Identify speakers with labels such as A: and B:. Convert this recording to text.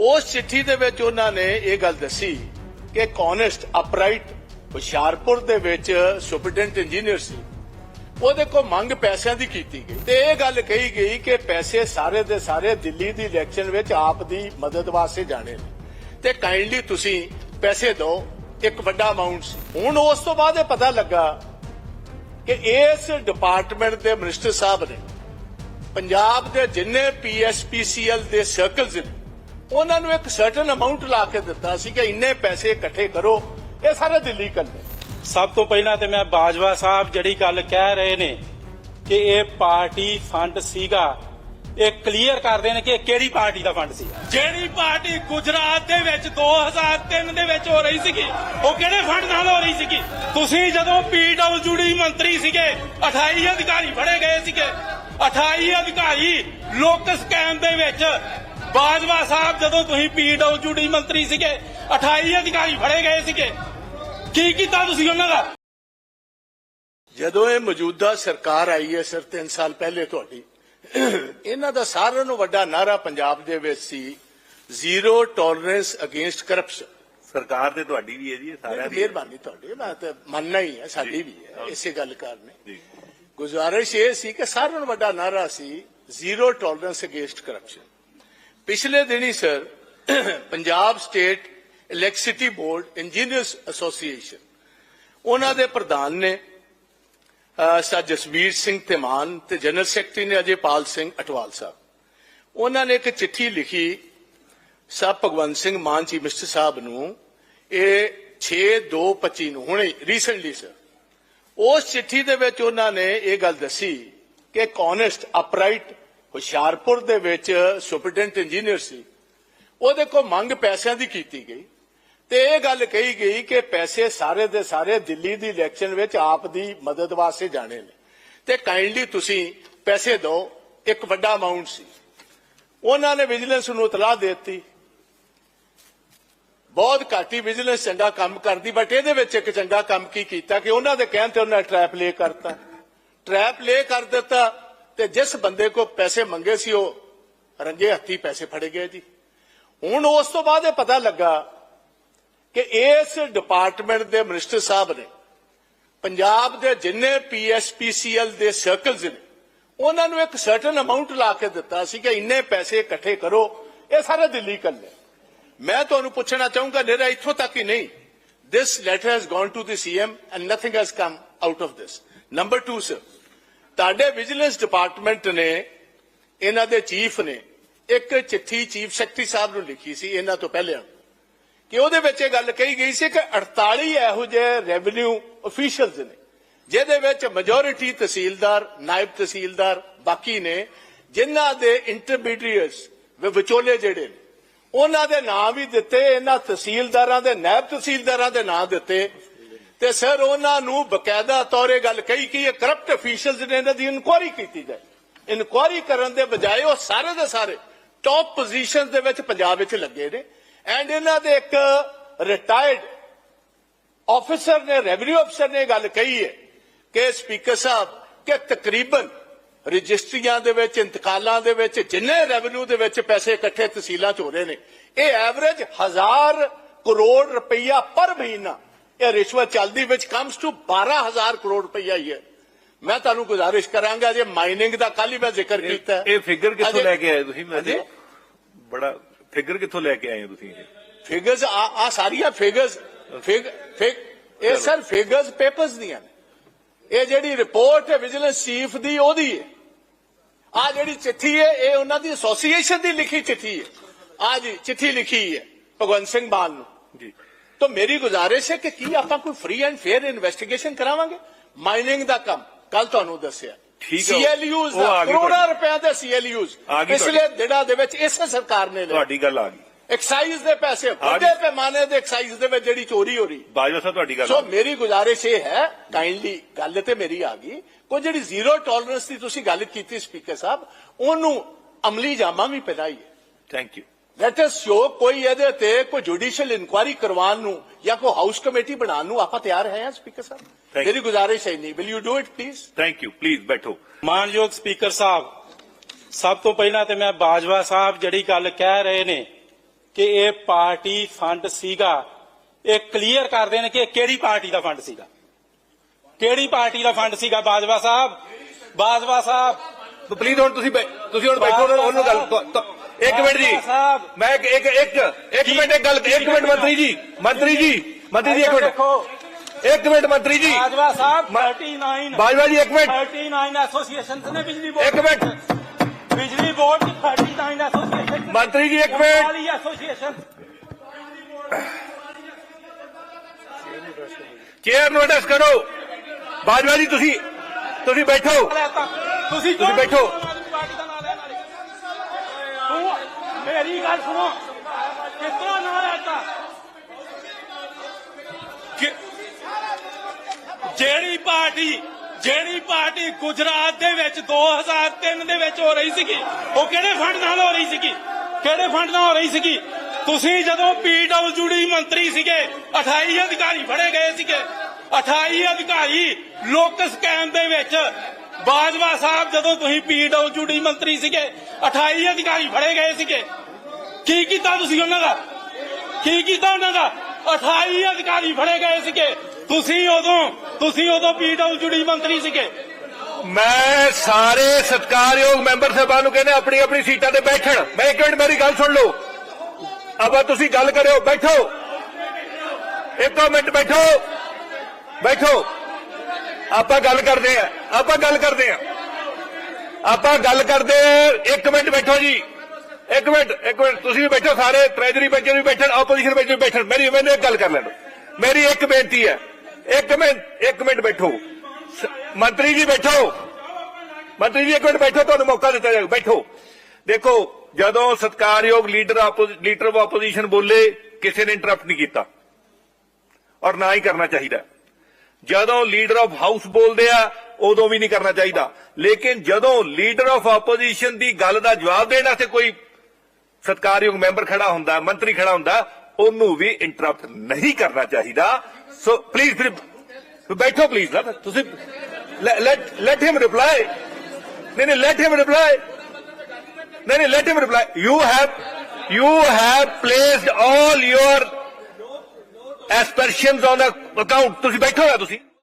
A: ਉਸ ਚਿੱਠੀ ਦੇ ਵਿੱਚ ਉਹਨਾਂ ਨੇ ਇਹ ਗੱਲ ਦੱਸੀ ਕਿ ਕੌਨੈਸਟ ਅਪਰਾਈਟ ਹੁਸ਼ਿਆਰਪੁਰ ਦੇ ਵਿੱਚ ਸੁਪਰਡੈਂਟ ਇੰਜੀਨੀਅਰ ਸੀ। ਉਹਦੇ ਕੋਲ ਮੰਗ ਪੈਸਿਆਂ ਦੀ ਕੀਤੀ ਗਈ। ਤੇ ਇਹ ਗੱਲ ਕਹੀ ਗਈ ਕਿ ਪੈਸੇ ਸਾਰੇ ਦੇ ਸਾਰੇ ਦਿੱਲੀ ਦੀ ਇਲੈਕਸ਼ਨ ਵਿੱਚ ਆਪ ਦੀ ਮਦਦ ਵਾਸਤੇ ਜਾਣੇ ਨੇ। ਤੇ ਕਾਈਂਡਲੀ ਤੁਸੀਂ ਪੈਸੇ ਦਿਓ, ਇੱਕ ਵੱਡਾ ਅਮਾਉਂਟ ਸੀ। ਹੁਣ ਉਸ ਤੋਂ ਬਾਅਦ ਇਹ ਪਤਾ ਲੱਗਾ ਕਿ ਇਸ ਡਿਪਾਰਟਮੈਂਟ ਦੇ ਮਿਨਿਸਟਰ ਸਾਹਿਬ ਨੇ ਪੰਜਾਬ ਦੇ ਜਿੰਨੇ ਪੀਐਸਪੀਸੀਐਲ ਦੇ ਸਰਕਲਸ ਨੇ ਉਹਨਾਂ ਨੂੰ ਇੱਕ ਸਰਟਨ ਅਮਾਉਂਟ ਲਾ ਕੇ ਦਿੱਤਾ ਸੀ ਕਿ ਇੰਨੇ ਪੈਸੇ ਇਕੱਠੇ ਕਰੋ। ਇਹ ਸਾਰੇ ਦਿੱਲੀ ਕਰਨੇ
B: ਸਭ ਤੋਂ ਪਹਿਲਾਂ ਤੇ ਮੈਂ ਬਾਜਵਾ ਸਾਹਿਬ ਜਿਹੜੀ ਗੱਲ ਕਹਿ ਰਹੇ ਨੇ ਕਿ ਇਹ ਪਾਰਟੀ ਫੰਡ ਸੀਗਾ ਇਹ ਕਲੀਅਰ ਕਰਦੇ ਨੇ ਕਿ ਇਹ ਕਿਹੜੀ ਪਾਰਟੀ ਦਾ ਫੰਡ ਸੀ ਜਿਹੜੀ ਪਾਰਟੀ ਗੁਜਰਾਤ ਦੇ ਵਿੱਚ 2003 ਦੇ ਵਿੱਚ ਹੋ ਰਹੀ ਸੀਗੀ ਉਹ ਕਿਹੜੇ ਫੰਡ ਨਾਲ ਹੋ ਰਹੀ ਸੀਗੀ? ਤੁਸੀਂ ਜਦੋਂ ਪੀਡਬਲਯੂਡੀ ਮੰਤਰੀ ਸੀਗੇ 28 ਅਧਿਕਾਰੀ ਫੜੇ ਗਏ ਸੀਗੇ। 28 ਅਧਿਕਾਰੀ ਲੋਕ ਸਕੈਮ ਦੇ ਵਿੱਚ ਬਾਜਵਾ ਸਾਹਿਬ ਜਦੋਂ ਤੁਸੀਂ ਪੀਡਬਲਯੂਡੀ ਮੰਤਰੀ ਸੀਗੇ 28 ਅਧਿਕਾਰੀ ਫੜੇ ਗਏ ਸੀਗੇ ਕੀ ਕੀਤਾ ਤੁਸੀਂ ਉਹਨਾਂ ਦਾ?
A: ਜਦੋਂ ਇਹ ਮੌਜੂਦਾ ਸਰਕਾਰ ਆਈ ਹੈ ਸਰ 3 ਸਾਲ ਪਹਿਲੇ ਤੁਹਾਡੀ ਇਹਨਾਂ ਦਾ ਸਾਰਿਆਂ ਨੂੰ ਵੱਡਾ ਨਾਰਾ ਪੰਜਾਬ ਦੇ ਵਿੱਚ ਸੀ ਜ਼ੀਰੋ ਟੋਲਰੈਂਸ ਅਗੇਂਸਟ ਕਰਪਸ਼ਨ
C: ਸਰਕਾਰ ਤੇ ਤੁਹਾਡੀ ਵੀ ਹੈ ਜੀ ਸਾਰਿਆਂ ਦੀ
A: ਮਿਹਰਬਾਨੀ ਤੁਹਾਡੀ ਮੈਂ ਤਾਂ ਮੰਨਣਾ ਹੀ ਹੈ ਸਾਡੀ ਵੀ ਹੈ ਇਸੇ ਗੱਲ ਕਰਨੇ
C: ਜੀ।
A: ਗੁਜ਼ਾਰਿਸ਼ ਇਹ ਸੀ ਕਿ ਸਾਰਿਆਂ ਨੂੰ ਵੱਡਾ ਨਾਰਾ ਸੀ ਜ਼ੀਰੋ ਟੋਲਰੈਂਸ ਅਗੇਂਸਟ ਕਰਪਸ਼ਨ ਪਿਛਲੇ ਦਿਨੀ, sir, Punjab state electricity board engineers association ਉਹਨਾਂ ਦੇ ਪ੍ਰਧਾਨ ਨੇ ਸਰ ਜਸਵੀਰ ਸਿੰਘ ਧਮਾਨ ਤੇ ਜਨਰਲ ਸੈਕਟਰੀ ਨੇ ਅਜੇਪਾਲ ਸਿੰਘ ਅਟਵਾਲ ਸਾਹਿਬ। ਉਹਨਾਂ ਨੇ ਇੱਕ ਚਿੱਠੀ ਲਿਖੀ ਸਾਹਿਬ ਭਗਵੰਤ ਸਿੰਘ ਮਾਨ ਜੀ ਮਿਸਟਰ ਸਾਹਿਬ ਨੂੰ, ਇਹ 6225 ਨੂੰ, ਹੁਣੇ ਰੀਸੈਂਟਲੀ ਸਰ। ਉਸ ਚਿੱਠੀ ਦੇ ਵਿੱਚ ਉਹਨਾਂ ਨੇ ਇਹ ਗੱਲ ਦੱਸੀ ਕਿ ਕੌਨੈਸਟ ਅਪਰਾਈਟ ਹੁਸ਼ਿਆਰਪੁਰ ਦੇ ਵਿੱਚ ਸੁਪਰਡੈਂਟ ਇੰਜੀਨੀਅਰ ਸੀ। ਉਹਦੇ ਕੋਲ ਮੰਗ ਪੈਸਿਆਂ ਦੀ ਕੀਤੀ ਗਈ ਤੇ ਇਹ ਗੱਲ ਕਹੀ ਗਈ ਕਿ ਪੈਸੇ ਸਾਰੇ ਦੇ ਸਾਰੇ ਦਿੱਲੀ ਦੀ ਇਲੈਕਸ਼ਨ ਵਿੱਚ ਆਪ ਦੀ ਮਦਦ ਵਾਸਤੇ ਜਾਣੇ ਨੇ। ਤੇ ਕਾਈਂਡਲੀ ਤੁਸੀਂ ਪੈਸੇ ਦਿਓ, ਇੱਕ ਵੱਡਾ ਅਮਾਉਂਟ ਸੀ। ਉਹਨਾਂ ਨੇ ਵਿਜੀਲੈਂਸ ਨੂੰ ਇਤਲਾਹ ਦੇ ਦਿੱਤੀ। ਬਹੁਤ ਘੱਟ ਹੀ ਵਿਜੀਲੈਂਸ ਚੰਗਾ ਕੰਮ ਕਰਦੀ ਬਟ ਇਹਦੇ ਵਿੱਚ ਇੱਕ ਚੰਗਾ ਕੰਮ ਕੀ ਕੀਤਾ ਕਿ ਉਹਨਾਂ ਦੇ ਕਹਿਣ ਤੇ ਉਹਨਾਂ ਟ੍ਰੈਪ ਲੇ ਕਰਤਾ। ਟ੍ਰੈਪ ਲੇ ਕਰ ਦਿੱਤਾ ਤੇ ਜਿਸ ਬੰਦੇ ਕੋ ਪੈਸੇ ਮੰਗੇ ਸੀ ਉਹ ਰੰਗੇ ਹੱਥੀ ਪੈਸੇ ਫੜੇ ਗਏ ਜੀ। ਹੁਣ ਉਸ ਤੋਂ ਬਾਅਦ ਇਹ ਪਤਾ ਲੱਗਾ ਕਿ ਇਸ ਡਿਪਾਰਟਮੈਂਟ ਦੇ ਮਿਨਿਸਟਰ ਸਾਹਿਬ ਨੇ ਪੰਜਾਬ ਦੇ ਜਿੰਨੇ ਪੀਐਸਪੀਸੀਐਲ ਦੇ ਸਰਕਲਸ ਨੇ ਉਹਨਾਂ ਨੂੰ ਇੱਕ ਸਰਟਨ ਅਮਾਉਂਟ ਲਾ ਕੇ ਦਿੱਤਾ ਸੀ ਕਿ ਇੰਨੇ ਪੈਸੇ ਇਕੱਠੇ ਕਰੋ ਇਹ ਸਾਰਾ ਦਿੱਲੀ ਕਰਨੇ ਮੈਂ ਤੁਹਾਨੂੰ ਪੁੱਛਣਾ ਚਾਹੂੰਗਾ ਨੇਰਾ ਇੱਥੋਂ ਤੱਕ ਹੀ ਨਹੀਂ। This letter has gone to the CM and nothing has come out of this. Number two, sir, ਤੁਹਾਡੇ ਵਿਜੀਲੈਂਸ ਡਿਪਾਰਟਮੈਂਟ ਨੇ, ਇਹਨਾਂ ਦੇ ਚੀਫ ਨੇ, ਇੱਕ ਚਿੱਠੀ ਚੀਫ ਸੈਕਟਰੀ ਸਾਹਿਬ ਨੂੰ ਲਿਖੀ ਸੀ ਇਹਨਾਂ ਤੋਂ ਪਹਿਲਾਂ ਕਿ ਉਹਦੇ ਵਿੱਚ ਇਹ ਗੱਲ ਕਹੀ ਗਈ ਸੀ ਕਿ 48 ਇਹੋ ਜਿਹੇ ਰੈਵਨਿਊ ਅਫੀਸ਼ੀਅਲਸ ਨੇ, ਜਿਹਦੇ ਵਿੱਚ ਮੈਜੋਰਿਟੀ ਤਹਿਸੀਲਦਾਰ, ਨਾਇਬ ਤਹਿਸੀਲਦਾਰ ਬਾਕੀ ਨੇ, ਜਿਨ੍ਹਾਂ ਦੇ ਇੰਟਰਮੀਡੀਏਟਸ ਵਿਚੋਲੇ ਜਿਹੜੇ ਨੇ, ਉਹਨਾਂ ਦੇ ਨਾਂ ਵੀ ਦਿੱਤੇ, ਇਹਨਾਂ ਤਹਿਸੀਲਦਾਰਾਂ ਦੇ, ਨਾਇਬ ਤਹਿਸੀਲਦਾਰਾਂ ਦੇ ਨਾਂ ਦਿੱਤੇ ਤੇ ਸਰ ਉਹਨਾਂ ਨੂੰ ਬਕਾਇਦਾ ਤੌਰ ਇਹ ਗੱਲ ਕਹੀ ਕਿ ਇਹ ਕਰਪਟ ਅਫੀਸ਼ੀਅਲਸ ਨੇ ਇਹਨਾਂ ਦੀ ਇਨਕੁਆਇਰੀ ਕੀਤੀ ਜਾਏ। ਇਨਕੁਆਇਰੀ ਕਰਨ ਦੇ ਬਜਾਏ ਉਹ ਸਾਰੇ ਦੇ ਸਾਰੇ ਟੌਪ ਪੋਜੀਸ਼ਨਸ ਦੇ ਵਿੱਚ ਪੰਜਾਬ ਵਿੱਚ ਲੱਗੇ ਨੇ। ਐਂਡ ਇਹਨਾਂ ਦੇ ਇੱਕ ਰਿਟਾਇਰਡ ਆਫੀਸਰ ਨੇ ਰੈਵਨਿਊ ਅਫਸਰ ਨੇ ਇਹ ਗੱਲ ਕਹੀ ਹੈ ਕਿ ਸਪੀਕਰ ਸਾਹਿਬ ਕਿ ਤਕਰੀਬਨ ਰਜਿਸਟਰੀਆਂ ਦੇ ਵਿੱਚ, ਇੰਤਕਾਲਾਂ ਦੇ ਵਿੱਚ, ਜਿੰਨੇ ਰੈਵਨਿਊ ਦੇ ਵਿੱਚ ਪੈਸੇ ਇਕੱਠੇ ਤਹਿਸੀਲਾਂ 'ਚ ਹੋ ਰਹੇ ਨੇ, ਇਹ ਐਵਰੇਜ 1000 ਕਰੋੜ ਰੁਪਈਆ ਪਰ ਮਹੀਨਾ ਇਹ ਰਿਸ਼ਵਤ ਚੱਲਦੀ ਵਿੱਚ ਕਮਸ ਟੂ 12000 ਕਰੋੜ ਰੁਪਈਆ ਹੀ ਹੈ। ਮੈਂ ਤੁਹਾਨੂੰ ਗੁਜ਼ਾਰਿਸ਼ ਕਰਾਂਗਾ ਜੇ ਮਾਈਨਿੰਗ ਦਾ ਕੱਲ ਹੀ ਮੈਂ ਜ਼ਿਕਰ ਕੀਤਾ।
C: ਇਹ ਫਿਗਰ ਕਿੱਥੋਂ ਲੈ ਕੇ ਆਏ ਤੁਸੀਂ? ਮੈਂ? ਬੜਾ ਫਿਗਰ ਕਿੱਥੋਂ ਲੈ ਕੇ ਆਏ ਤੁਸੀਂ ਇਹ?
A: ਫਿਗਰਸ ਆ ਆ ਸਾਰੀਆਂ ਫਿਗਰਸ ਫਿਗ ਫਿਗ ਇਹ ਸਰ ਫਿਗਰਸ ਪੇਪਰਸ ਦੀਆਂ ਨੇ। ਇਹ ਜਿਹੜੀ ਰਿਪੋਰਟ ਹੈ ਵਿਜੀਲੈਂਸ ਚੀਫ ਦੀ ਉਹਦੀ ਹੈ। ਆ ਜਿਹੜੀ ਚਿੱਠੀ ਹੈ ਇਹ ਉਹਨਾਂ ਦੀ ਐਸੋਸੀਏਸ਼ਨ ਦੀ ਲਿਖੀ ਚਿੱਠੀ ਹੈ। ਆ ਜੀ ਚਿੱਠੀ ਲਿਖੀ ਹੈ ਭਗਵੰਤ ਸਿੰਘ ਮਾਨ ਨੂੰ।
C: ਜੀ।
A: ਤਾਂ ਮੇਰੀ ਗੁਜ਼ਾਰਿਸ਼ ਹੈ ਕਿ ਕੀ ਆਪਾਂ ਕੋਈ ਫ੍ਰੀ ਐਂਡ ਫੇਅਰ ਇਨਵੈਸਟੀਗੇਸ਼ਨ ਕਰਾਵਾਂਗੇ ਮਾਈਨਿੰਗ ਦਾ ਕੰਮ ਕੱਲ ਤੁਹਾਨੂੰ ਦੱਸਿਆ
C: ਠੀਕ ਹੈ।
A: ਸੀਐਲਯੂਜ਼
C: ਗਈ
A: ਕਰੋੜਾਂ। ਰੁਪਏ ਦੇ ਸੀਐਲਯੂਜ਼ ਪਿਛਲੇ ਦਿਨਾਂ ਦੇ ਵਿੱਚ ਇਸੇ ਸਰਕਾਰ ਨੇ
C: ਤੁਹਾਡੀ ਗੱਲ ਆ ਗਈ
A: ਐਕਸਾਈਜ਼ ਦੇ ਪੈਸੇ ਵੱਡੇ। ਪੈਮਾਨੇ ਦੇ ਐਕਸਾਈਜ਼ ਦੇ ਵਿੱਚ ਜਿਹੜੀ ਚੋਰੀ ਹੋ ਰਹੀ
C: ਬਾਜਵਾ ਸਾਹਿਬ ਤੁਹਾਡੀ ਗੱਲ
A: ਸੋ। ਮੇਰੀ ਗੁਜ਼ਾਰਿਸ਼ ਇਹ ਹੈ ਕਾਈਂਡਲੀ ਗੱਲ ਤੇ ਮੇਰੀ ਆ ਗਈ ਕੋਈ ਜਿਹੜੀ ਜ਼ੀਰੋ ਟੋਲਰੈਂਸ ਦੀ ਤੁਸੀਂ ਗੱਲ ਕੀਤੀ ਸਪੀਕਰ ਸਾਹਿਬ ਉਹਨੂੰ ਅਮਲੀ ਜਾਮਾ ਵੀ ਪਹਿਨਾਈ ਹੈ
C: thank you
A: let us show ਕੋਈ ਇਹਦੇ ਤੇ ਕੋਈ ਜੁਡੀਸ਼ੀਅਲ ਇਨਕੁਆਇਰੀ ਕਰਵਾਉਣ ਨੂੰ ਜਾਂ ਕੋਈ ਹਾਊਸ ਕਮੇਟੀ ਬਣਾਉਣ ਨੂੰ ਆਪਾਂ ਤਿਆਰ ਹੈ ਸਪੀਕਰ ਸਾਹਿਬ ਮੇਰੀ ਗੁਜ਼ਾਰਿਸ਼ ਹੈ ਨਹੀਂ will you do it please
C: thank you please ਬੈਠੋ
B: ਮਾਨਯੋਗ ਸਪੀਕਰ ਸਾਹਿਬ ਸਭ ਤੋਂ ਪਹਿਲਾਂ ਤੇ ਮੈਂ ਬਾਜਵਾ ਸਾਹਿਬ ਜਿਹੜੀ ਗੱਲ ਕਹਿ ਰਹੇ ਨੇ ਕਿ ਇਹ ਪਾਰਟੀ ਫੰਡ ਸੀਗਾ ਇਹ ਕਲੀਅਰ ਕਰ ਦੇਣ ਕਿ ਇਹ ਕਿਹੜੀ ਪਾਰਟੀ ਦਾ ਫੰਡ ਸੀਗਾ ਕਿਹੜੀ ਪਾਰਟੀ ਦਾ ਫੰਡ ਸੀਗਾ ਬਾਜਵਾ ਸਾਹਿਬ ਬਾਜਵਾ ਸਾਹਿਬ
C: ਪਲੀਜ਼ ਹੁਣ ਤੁਸੀਂ ਤੁਸੀਂ ਹੁਣ ਬੈਠੋ ਉਹਨਾਂ- ਉਹਨੂੰ ਗੱਲ ਤ- ਤ- ਇੱਕ ਮਿੰਟ ਜੀ
B: ਸਾਹਿਬ।
C: ਮੈਂ ਇੱਕ ਇੱਕ ਇੱਕ ਇੱਕ ਮਿੰਟ ਇੱਕ ਗੱਲ ਇੱਕ ਮਿੰਟ ਮੰਤਰੀ ਜੀ ਮੰਤਰੀ ਜੀ ਮੰਤਰੀ ਜੀ ਇੱਕ ਮਿੰਟ
B: ਦੇਖੋ
C: ਇੱਕ ਮਿੰਟ ਮੰਤਰੀ ਜੀ
B: ਬਾਜਵਾ ਸਾਹਿਬ
C: ਮ-
B: 39
C: ਬਾਜਵਾ ਜੀ ਇੱਕ ਮਿੰਟ
B: 39 ਐਸੋਸੀਏਸ਼ਨਸ ਨੇ ਬਿਜਲੀ ਬੋਰਡ
C: ਇੱਕ ਮਿੰਟ
B: ਬਿਜਲੀ ਬੋਰਡ ਦੀ 39 ਐਸੋਸੀਏਸ਼ਨ
C: ਮੰਤਰੀ ਜੀ ਇੱਕ ਮਿੰਟ
B: ਵਾਲੀ ਐਸੋਸੀਏਸ਼ਨ
C: ਚੇਅਰ ਨੂੰ ਅਡਰੈਸ ਕਰੋ ਬਾਜਵਾ ਜੀ ਤੁਸੀਂ ਤੁਸੀਂ ਬੈਠੋ
B: ਲੈਤਾ ਤੁਸੀਂ
C: ਤੁਸੀਂ ਬੈਠੋ।
B: ਆਮ ਆਦਮੀ ਪਾਰਟੀ ਦਾ ਨਾਮ ਲੈ ਨਾਲੇ ਤੂੰ ਮੇਰੀ ਗੱਲ ਸੁਣੋ। ਕਿਤਨਾ ਨਾਮ ਲੈਤਾ ਕਿ- ਜਿਹੜੀ ਪਾਰਟੀ ਜਿਹੜੀ ਪਾਰਟੀ ਗੁਜਰਾਤ ਦੇ ਵਿੱਚ 2003 ਦੇ ਵਿੱਚ ਹੋ ਰਹੀ ਸੀਗੀ, ਉਹ ਕਿਹੜੇ ਫੰਡ ਨਾਲ ਹੋ ਰਹੀ ਸੀਗੀ? ਕਿਹੜੇ ਫੰਡ ਨਾਲ ਹੋ ਰਹੀ ਸੀਗੀ? ਤੁਸੀਂ ਜਦੋਂ ਪੀਡਬਲਯੂਡੀ ਮੰਤਰੀ ਸੀਗੇ 28 ਅਧਿਕਾਰੀ ਫੜੇ ਗਏ ਸੀਗੇ। 28 ਅਧਿਕਾਰੀ ਲੋਕ ਸਕੈਮ ਦੇ ਵਿੱਚ ਬਾਜਵਾ ਸਾਹਿਬ ਜਦੋਂ ਤੁਸੀਂ ਪੀਡਬਲਯੂਡੀ ਮੰਤਰੀ ਸੀਗੇ 28 ਅਧਿਕਾਰੀ ਫੜੇ ਗਏ ਸੀਗੇ, ਕੀ ਕੀਤਾ ਤੁਸੀਂ ਉਹਨਾਂ ਦਾ? ਕੀ ਕੀਤਾ ਉਹਨਾਂ ਦਾ? 28 ਅਧਿਕਾਰੀ ਫੜੇ ਗਏ ਸੀਗੇ। ਤੁਸੀਂ ਉਦੋਂ ਤੁਸੀਂ ਉਦੋਂ ਪੀਡਬਲਯੂਡੀ ਮੰਤਰੀ ਸੀਗੇ।
C: ਮੈਂ ਸਾਰੇ ਸਤਿਕਾਰਯੋਗ ਮੈਂਬਰ ਸਾਹਿਬਾਨ ਨੂੰ ਕਹਿੰਦਾ, ਆਪਣੀ ਆਪਣੀ ਸੀਟਾਂ ਤੇ ਬੈਠਣ। ਮੈਂ ਇੱਕ ਮਿੰਟ, ਮੇਰੀ ਗੱਲ ਸੁਣ ਲਓ। ਅਬਾ ਤੁਸੀਂ ਗੱਲ ਕਰਿਓ, ਬੈਠੋ। ਇੱਕ ਮਿੰਟ ਬੈਠੋ। ਬੈਠੋ। ਆਪਾਂ ਗੱਲ ਕਰਦੇ ਆ ਆਪਾਂ ਗੱਲ ਕਰਦੇ ਆ ਆਪਾਂ ਗੱਲ ਕਰਦੇ ਆ ਇੱਕ ਮਿੰਟ ਬੈਠੋ ਜੀ। ਇੱਕ ਮਿੰਟ ਇੱਕ ਮਿੰਟ, ਤੁਸੀਂ ਵੀ ਬੈਠੋ, ਸਾਰੇ ਟ੍ਰੈਜਰੀ ਬੈਂਚ ਵੀ ਬੈਠਣ ਆਪੋਜੀਸ਼ਨ ਬੈਂਚ ਵੀ ਬੈਠਣ। ਮੇਰੀ, ਮੈਨੂੰ ਇੱਕ ਗੱਲ ਕਰ ਲੈਣ ਮੇਰੀ ਇੱਕ ਬੇਨਤੀ ਹੈ, ਇੱਕ ਮਿੰਟ ਇੱਕ ਮਿੰਟ ਬੈਠੋ। ਮੰਤਰੀ ਜੀ ਬੈਠੋ। ਮੰਤਰੀ ਜੀ, ਇੱਕ ਮਿੰਟ ਬੈਠੋ, ਤੁਹਾਨੂੰ ਮੌਕਾ ਦਿੱਤਾ ਜਾਊਗਾ ਬੈਠੋ। ਦੇਖੋ, ਜਦੋਂ ਸਤਕਾਰਯੋਗ ਲੀਡਰ ਲੀਡਰ ਆਫ ਆਪੋਜੀਸ਼ਨ ਬੋਲੇ, ਕਿਸੇ ਨੇ ਇੰਟਰਪਟ ਨਹੀਂ ਕੀਤਾ। ਔਰ ਨਾ ਹੀ ਕਰਨਾ ਚਾਹੀਦਾ। ਜਦੋਂ ਲੀਡਰ ਆਫ ਹਾਊਸ ਬੋਲਦੇ ਆ, ਉਦੋਂ ਵੀ ਨਹੀਂ ਕਰਨਾ ਚਾਹੀਦਾ। ਲੇਕਿਨ ਜਦੋਂ ਲੀਡਰ ਆਫ ਆਪੋਜੀਸ਼ਨ ਦੀ ਗੱਲ ਦਾ ਜਵਾਬ ਦੇਣ ਵਾਸਤੇ ਕੋਈ ਸਤਕਾਰਯੋਗ ਮੈਂਬਰ ਖੜਾ ਹੁੰਦਾ, ਮੰਤਰੀ ਖੜਾ ਹੁੰਦਾ, ਉਹਨੂੰ ਵੀ ਇੰਟਰਪਟ ਨਹੀਂ ਕਰਨਾ ਚਾਹੀਦਾ। ਸੋ ਪਲੀਜ਼ ਫਿਰ ਬੈਠੋ ਪਲੀਜ਼ ਨਾ ਤੁਸੀਂ ਲੈਟ ਲੈਟ ਹਿਮ ਰਿਪਲਾਈ ਨਹੀਂ ਨਹੀਂ ਲੈਟ ਹਿਮ ਰਿਪਲਾਈ ਨਹੀਂ ਨਹੀਂ let him reply you have you have placed all your aspersions on a account ਤੁਸੀਂ ਬੈਠੋ ਹੋਇਆ ਤੁਸੀਂ।